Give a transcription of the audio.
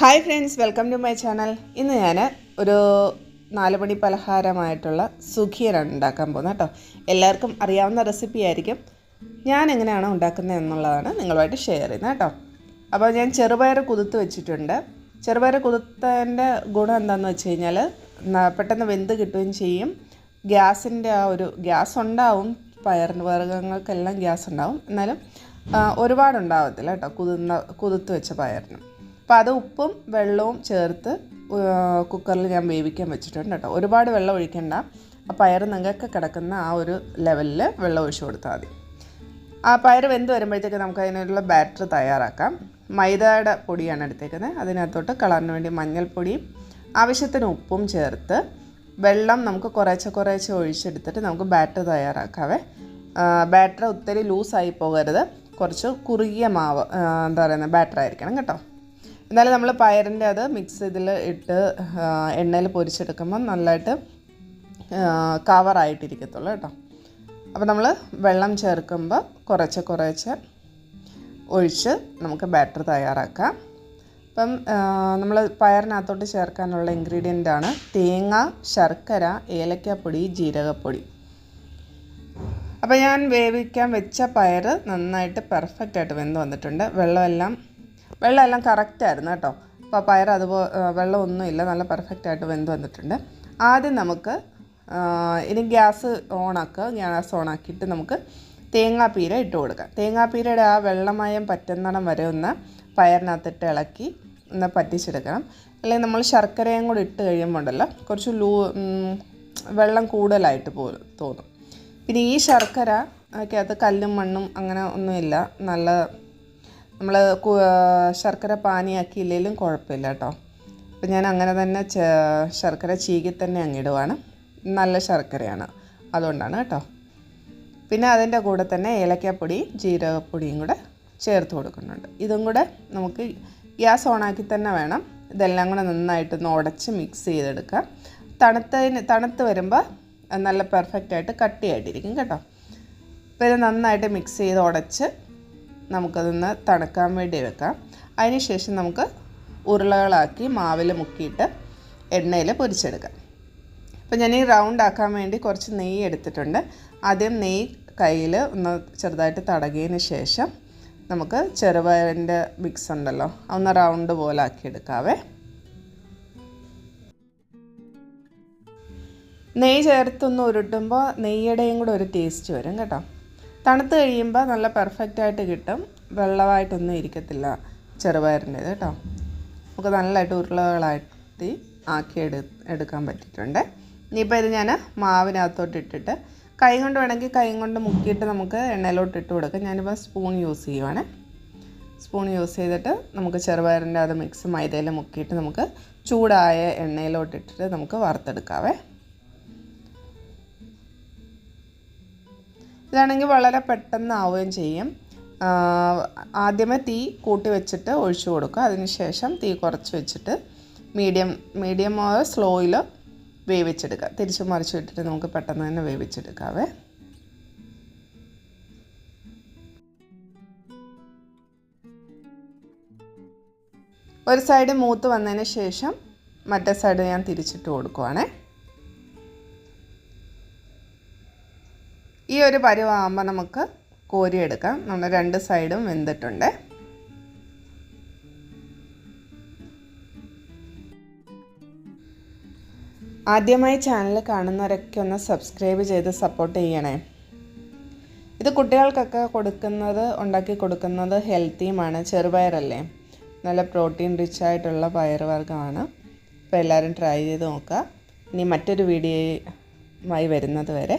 Hi friends welcome to my channel ഇന്ന് ഞാൻ ഒരു നാല് മണി പലഹാരമായിട്ടുള്ള സുഖിയനാണ് ഉണ്ടാക്കാൻ പോകുന്നത് കേട്ടോ. എല്ലാവർക്കും അറിയാവുന്ന റെസിപ്പി ആയിരിക്കും. ഞാൻ എങ്ങനെയാണ് ഉണ്ടാക്കുന്നത് എന്നുള്ളതാണ് നിങ്ങളുമായിട്ട് ഷെയർ ചെയ്യുന്നത് കേട്ടോ. അപ്പോൾ ഞാൻ ചെറുപയർ കുതിർത്ത് വെച്ചിട്ടുണ്ട്. ചെറുപയർ കുതിർത്തതിന്റെ ഗുണം എന്താണെന്ന് വെച്ച് കഴിഞ്ഞാൽ പെട്ടെന്ന് വെന്ത് കിട്ടുകയും ചെയ്യും. ഗ്യാസിന്റെ ആ ഒരു ഗ്യാസ് ഉണ്ടാവും. പയറിന്റെ വർഗങ്ങൾക്കെല്ലാം ഗ്യാസ് ഉണ്ടാവും. എന്നാലും ഒരുപാടുണ്ടാവത്തില്ല കേട്ടോ കുതിർന്ന കുതിർത്ത് വെച്ച പയറിന്. അപ്പോൾ അത് ഉപ്പും വെള്ളവും ചേർത്ത് കുക്കറിൽ ഞാൻ വേവിക്കാൻ വെച്ചിട്ടുണ്ട് കേട്ടോ. ഒരുപാട് വെള്ളം ഒഴിക്കണ്ട. ആ പയർ നിങ്ങൾക്ക് കിടക്കുന്ന ആ ഒരു ലെവലിൽ വെള്ളം ഒഴിച്ചു കൊടുത്താൽ മതി. ആ പയർ വെന്ത് വരുമ്പോഴത്തേക്ക് നമുക്ക് അതിനുള്ള ബാറ്റർ തയ്യാറാക്കാം. മൈദയുടെ പൊടിയാണ് എടുത്തേക്കുന്നത്. അതിനകത്തോട്ട് കളറിന് വേണ്ടി മഞ്ഞൾപ്പൊടിയും ആവശ്യത്തിന് ഉപ്പും ചേർത്ത് വെള്ളം നമുക്ക് കുറേശ്ശെ കുറേശ്ശെ ഒഴിച്ചെടുത്തിട്ട് നമുക്ക് ബാറ്റർ തയ്യാറാക്കാവേ. ബാറ്റർ ഒത്തിരി ലൂസായി പോകരുത്. കുറച്ച് കുറുകിയ മാവ് എന്താ പറയുന്നത് ബാറ്റർ ആയിരിക്കണം കേട്ടോ. എന്നാലും നമ്മൾ പയറിന്റെ അത് മിക്സ് ഇതിൽ ഇട്ട് എണ്ണയിൽ പൊരിച്ചെടുക്കുമ്പോൾ നല്ലതായിട്ട് കവറായിട്ടിരിക്കത്തുള്ളൂ കേട്ടോ. അപ്പോൾ നമ്മൾ വെള്ളം ചേർക്കുമ്പോൾ കുറച്ച് കുറച്ച് ഒഴിച്ച് നമുക്ക് ബാറ്റർ തയ്യാറാക്കാം. അപ്പം നമ്മൾ പയറിനകത്തോട്ട് ചേർക്കാനുള്ള ഇൻഗ്രീഡിയന്റ് ആണ് തേങ്ങ ശർക്കര ഏലക്കപ്പൊടി ജീരകപ്പൊടി. അപ്പോൾ ഞാൻ വേവിക്കാൻ വെച്ച പയർ നന്നായിട്ട് പെർഫെക്റ്റായിട്ട് വെന്ത് വന്നിട്ടുണ്ട്. വെള്ളമെല്ലാം വെള്ളമെല്ലാം കറക്റ്റായിരുന്നു കേട്ടോ. അപ്പോൾ പയർ അതുപോലെ വെള്ളമൊന്നുമില്ല നല്ല പെർഫെക്റ്റ് ആയിട്ട് വെന്ത് വന്നിട്ടുണ്ട്. ആദ്യം നമുക്ക് ഇനി ഗ്യാസ് ഓണാക്കുക ഗ്യാസ് ഓണാക്കിയിട്ട് നമുക്ക് തേങ്ങാപ്പീര ഇട്ട് കൊടുക്കാം. തേങ്ങാപ്പീരയുടെ ആ വെള്ളമയം പറ്റുന്നിടം വരെ ഒന്ന് പയറിനകത്തിട്ട് ഇളക്കി ഒന്ന് പറ്റിച്ചെടുക്കണം. അല്ലെങ്കിൽ നമ്മൾ ശർക്കരയും കൂടി ഇട്ട് കഴിയുമ്പോൾ ഉണ്ടല്ലോ കുറച്ച് ലൂ വെള്ളം കൂടുതലായിട്ട് പോ തോന്നും. പിന്നെ ഈ ശർക്കര അത് കല്ലും മണ്ണും അങ്ങനെ ഒന്നുമില്ല നല്ല നമ്മൾ ശർക്കര പാനിയാക്കിയില്ലെങ്കിലും കുഴപ്പമില്ല കേട്ടോ. അപ്പം ഞാൻ അങ്ങനെ തന്നെ ശർക്കര ചീകി തന്നെ അങ്ങിടുവാണ് നല്ല ശർക്കരയാണ്. അതുകൊണ്ടാണ് കേട്ടോ. പിന്നെ അതിന്റെ കൂടെ തന്നെ ഏലക്കാപ്പൊടി ജീരകപ്പൊടിയും കൂടെ ചേർത്ത് കൊടുക്കുന്നുണ്ട്. ഇതും കൂടെ നമുക്ക് ഗ്യാസ് ഓണാക്കി തന്നെ വേണം. ഇതെല്ലാം കൂടെ നന്നായിട്ടൊന്ന് ഉടച്ച് മിക്സ് ചെയ്തെടുക്കാം തണുത്തതിന് തണുത്ത് വരുമ്പോൾ നല്ല പെർഫെക്റ്റായിട്ട് കട്ടിയായിട്ടിരിക്കും കേട്ടോ. അപ്പോൾ ഇത് നന്നായിട്ട് മിക്സ് ചെയ്ത് ഉടച്ച് നമുക്കതൊന്ന് തണുക്കാൻ വേണ്ടി വെക്കാം. അതിനുശേഷം നമുക്ക് ഉരുളകളാക്കി മാവിൽ മുക്കിയിട്ട് എണ്ണയിൽ പൊരിച്ചെടുക്കാം. അപ്പോൾ ഞാൻ ഈ റൗണ്ട് ആക്കാൻ വേണ്ടി കുറച്ച് നെയ്യ് എടുത്തിട്ടുണ്ട്. ആദ്യം നെയ്യ് കയ്യിൽ ഒന്ന് ചെറുതായിട്ട് തടകിയതിന് ശേഷം നമുക്ക് ചെറുപയറിന്റെ മിക്സ് ഉണ്ടല്ലോ ഒന്ന് റൗണ്ട് പോലെ ആക്കി എടുക്കാവേ. നെയ്യ് ചേർത്തൊന്ന് ഉരുട്ടുമ്പോൾ നെയ്യുടെയും കൂടെ ഒരു ടേസ്റ്റ് വരും കേട്ടോ. തണുത്ത് കഴിയുമ്പോൾ നല്ല പെർഫെക്റ്റ് ആയിട്ട് കിട്ടും. വെള്ളമായിട്ടൊന്നും ഇരിക്കത്തില്ല ചെറുപയറിന്റേത് കേട്ടോ. നമുക്ക് നല്ലതായിട്ട് ഉരുളകളായിട്ട് ആക്കി എടു എടുക്കാൻ പറ്റിയിട്ടുണ്ട്. ഇനിയിപ്പോൾ ഇത് ഞാൻ മാവിനകത്തോട്ട് ഇട്ടിട്ട് കൈ കൊണ്ട് വേണമെങ്കിൽ കൈ കൊണ്ട് മുക്കിയിട്ട് നമുക്ക് എണ്ണയിലോട്ട് ഇട്ട് കൊടുക്കാം. ഞാനിപ്പോൾ സ്പൂൺ യൂസ് ചെയ്യുവാണ്. സ്പൂൺ യൂസ് ചെയ്തിട്ട് നമുക്ക് ചെറുപയറിന്റെ അത് മിക്സ് മൈദയിൽ മുക്കിയിട്ട് നമുക്ക് ചൂടായ എണ്ണയിലോട്ട് ഇട്ടിട്ട് നമുക്ക് വറുത്തെടുക്കാവേ. ഇതാണെങ്കിൽ വളരെ പെട്ടെന്ന് ആവുകയും ചെയ്യും ആദ്യമേ തീ കൂട്ടി വെച്ചിട്ട് ഒഴിച്ചു കൊടുക്കുക. അതിനുശേഷം തീ കുറച്ച് വെച്ചിട്ട് മീഡിയം മീഡിയം സ്ലോയിൽ വേവിച്ചെടുക്കുക. തിരിച്ചു മറിച്ച് ഇട്ടിട്ട് നമുക്ക് പെട്ടെന്ന് തന്നെ വേവിച്ചെടുക്കാവേ. ഒരു സൈഡ് മൂത്ത് വന്നതിന് ശേഷം മറ്റേ സൈഡ് ഞാൻ തിരിച്ചിട്ട് കൊടുക്കുവാണേ. ഈ ഒരു പരുവാകുമ്പോൾ നമുക്ക് കോരിയെടുക്കാം. നമ്മൾ രണ്ട് സൈഡും വെന്തിട്ടുണ്ട്. ആദ്യമായി ചാനൽ കാണുന്നവരൊക്കെ ഒന്ന് സബ്സ്ക്രൈബ് ചെയ്ത് സപ്പോർട്ട് ചെയ്യണേ. ഇത് കുട്ടികൾക്കൊക്കെ കൊടുക്കുന്നത് ഉണ്ടാക്കി കൊടുക്കുന്നത് ഹെൽത്തിയുമാണ് ചെറുപയറല്ലേ? നല്ല പ്രോട്ടീൻ റിച്ച് ആയിട്ടുള്ള പയറുവർഗമാണ്. അപ്പോൾ എല്ലാവരും ട്രൈ ചെയ്ത് നോക്കുക. ഇനി മറ്റൊരു വീഡിയോയുമായി വരുന്നത് വരെ